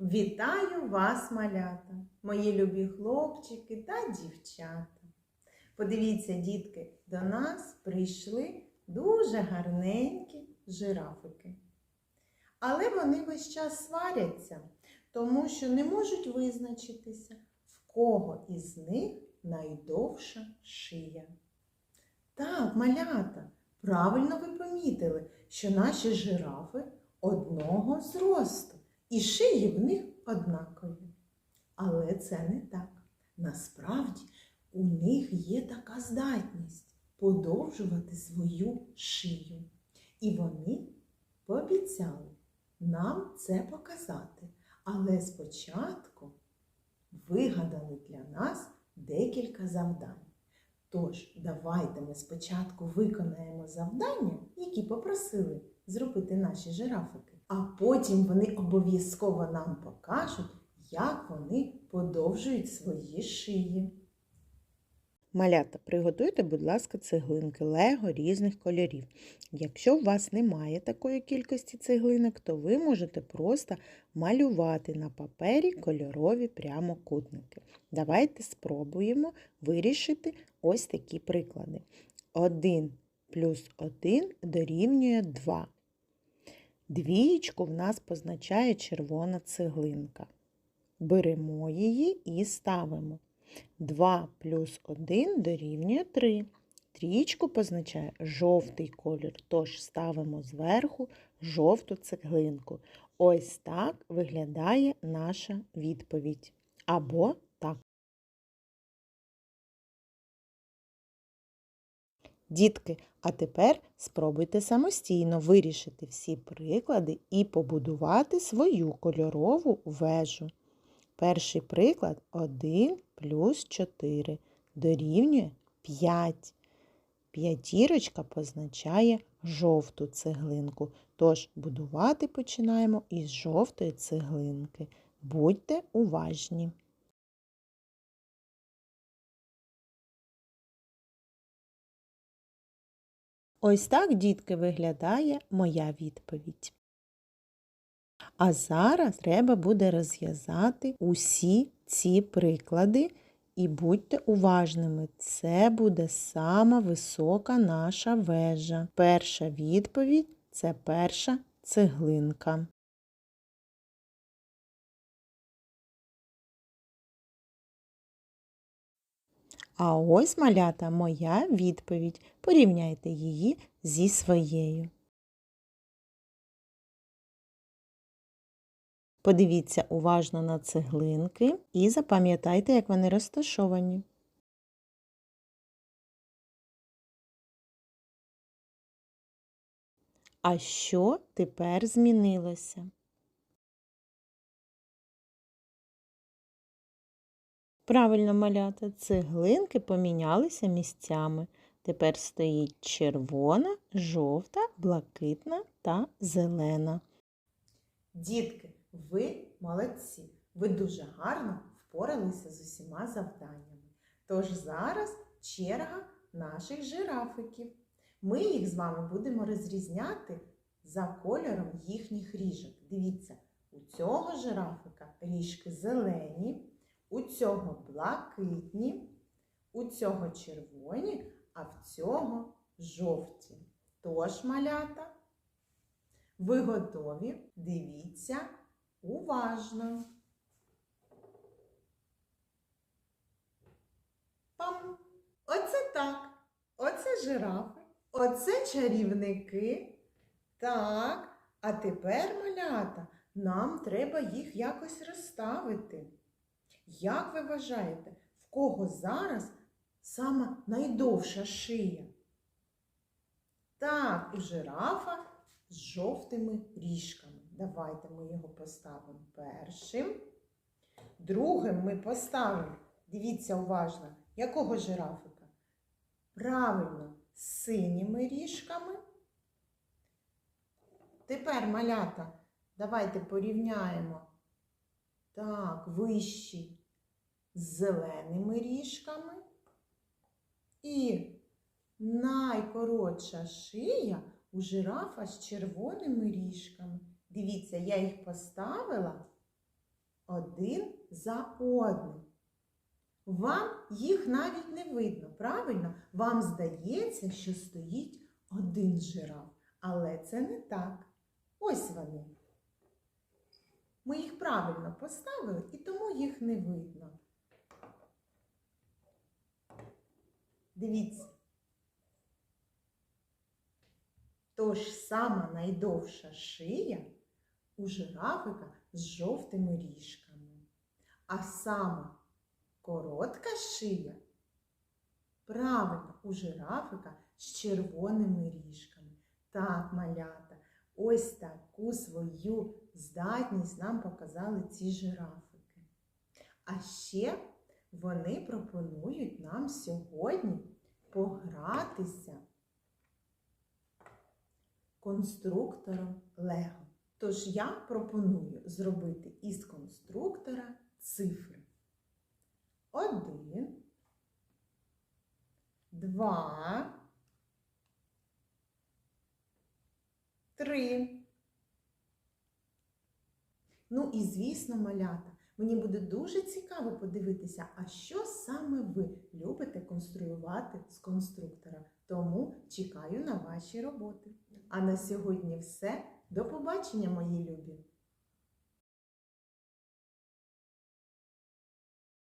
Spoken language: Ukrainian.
Вітаю вас, малята, мої любі хлопчики та дівчата. Подивіться, дітки, до нас прийшли дуже гарненькі жирафики. Але вони весь час сваряться, тому що не можуть визначитися, в кого із них найдовша шия. Так, малята, правильно ви помітили, що наші жирафи одного зросту, і шиї в них однакові. Але це не так. Насправді у них є така здатність подовжувати свою шию. І вони пообіцяли нам це показати. Але спочатку вигадали для нас декілька завдань. Тож, давайте ми спочатку виконаємо завдання, які попросили зробити наші жирафики, а потім вони обов'язково нам покажуть, як вони подовжують свої шиї. Малята, приготуйте, будь ласка, цеглинки Лего різних кольорів. Якщо у вас немає такої кількості цеглинок, то ви можете просто малювати на папері кольорові прямокутники. Давайте спробуємо вирішити ось такі приклади. 1 плюс 1 дорівнює 2. Двієчку в нас позначає червона цеглинка. Беремо її і ставимо. 2 плюс 1 дорівнює 3. Трієчку позначає жовтий колір, тож ставимо зверху жовту цеглинку. Ось так виглядає наша відповідь. Або так. Дітки, а тепер спробуйте самостійно вирішити всі приклади і побудувати свою кольорову вежу. Перший приклад 1 плюс 4 дорівнює 5. П'ятірочка позначає жовту цеглинку, тож будувати починаємо із жовтої цеглинки. Будьте уважні. Ось так, дітки, виглядає моя відповідь. А зараз треба буде розв'язати усі ці приклади і будьте уважними, це буде сама висока наша вежа. Перша відповідь це перша цеглинка. А ось малята моя відповідь. Порівняйте її зі своєю. Подивіться уважно на цеглинки і запам'ятайте, як вони розташовані. А що тепер змінилося? Правильно малята, цеглинки помінялися місцями. Тепер стоїть червона, жовта, блакитна та зелена. Дітки, ви молодці! Ви дуже гарно впоралися з усіма завданнями. Тож зараз черга наших жирафиків. Ми їх з вами будемо розрізняти за кольором їхніх ріжок. Дивіться, у цього жирафика ріжки зелені, у цього блакитні, у цього червоні, а в цього жовті. Тож, малята, ви готові? Дивіться уважно. Пам! Оце так. Оце жирафи. Оце чарівники. Так, а тепер, малята, нам треба їх якось розставити. Як ви вважаєте, в кого зараз сама найдовша шия? Так, у жирафа з жовтими ріжками. Давайте ми його поставимо першим. Другим ми поставимо, дивіться уважно, якого жирафика? Правильно, з синіми ріжками. Тепер малята, давайте порівняємо. Так, вищі з зеленими ріжками. І найкоротша шия у жирафа з червоними ріжками. Дивіться, я їх поставила один за одним. Вам їх навіть не видно, правильно? Вам здається, що стоїть один жираф, але це не так. Ось вони. Ми їх правильно поставили, і тому їх не видно. Дивіться. Тож сама найдовша шия у жирафика з жовтими ріжками, а сама коротка шия правильно у жирафика з червоними ріжками. Так, малята, ось таку свою здатність нам показали ці жирафики. А ще вони пропонують нам сьогодні погратися конструктором Лего. Тож я пропоную зробити із конструктора цифри. Один, два, три. Ну і звісно, малята, мені буде дуже цікаво подивитися, а що саме ви любите конструювати з конструктора. Тому чекаю на ваші роботи. А на сьогодні все. До побачення, мої любі!